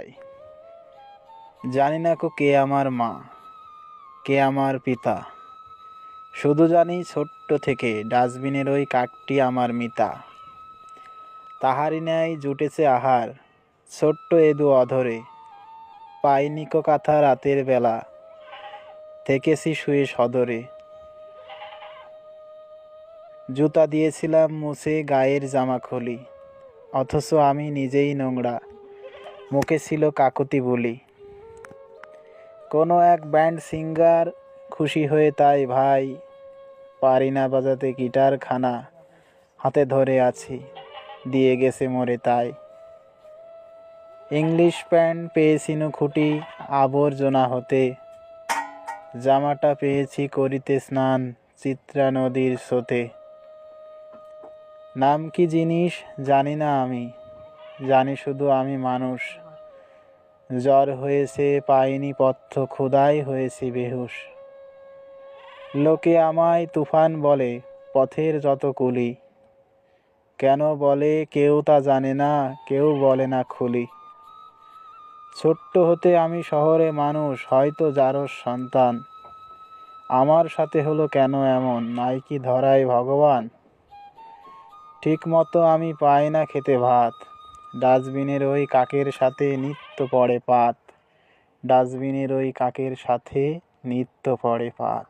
ভাই। জানি না কো কে আমার মা, কে আমার পিতা। শুধু জানি ছোট্ট থেকে ডাস্টবিনের ওই কাকটি আমার মিতা। তাহারি ন্যায় জুটেছে আহার, ছোট্ট এদু অধরে। পাইনি কো কাথা রাতের বেলা, থেকেছি শুয়ে সদরে। জুতা দিয়েছিলাম মুছে গায়ের জামা খুলি, অথচ আমি নিজেই নোংরা। মুখে ছিল কাকুতি বলি। কোনো এক ব্যান্ড সিঙ্গার খুশি হয়ে তাই, ভাই, পারি না বাজাতে গিটার খানা, হাতে ধরে আছি, দিয়ে গেছে মরে তাই। ইংলিশ প্যান্ট পেয়েছিনু খুঁটি, আবর্জনা হতে। জামাটা পেয়েছি করিতে স্নান, চিত্রা নদীর স্রোতে। নাম কি জিনিস জানি না আমি, জানি শুধু আমি মানুষ। জ্বর হয়েছে, পাইনি পথ্য ক্ষুদাই হয়েছি বেহুশ। লোকে আমায় তুফান বলে, পথের যত কুলি। কেন বলে, কেউ তা জানে না, কেউ বলে না খুলি। ছোট্ট হতে আমি শহরে মানুষ, হয়তো যারস সন্তান। আমার সাথে হলো কেন এমন? নাই কি ধরায় ভগবান? ঠিক মতো আমি পাই না খেতে ভাত। ডাস্টবিনের ওই কাকের সাথে নিত্য পড়ে পাত। ডাস্টবিনের ওই কাকের সাথে নিত্য পড়ে পাত।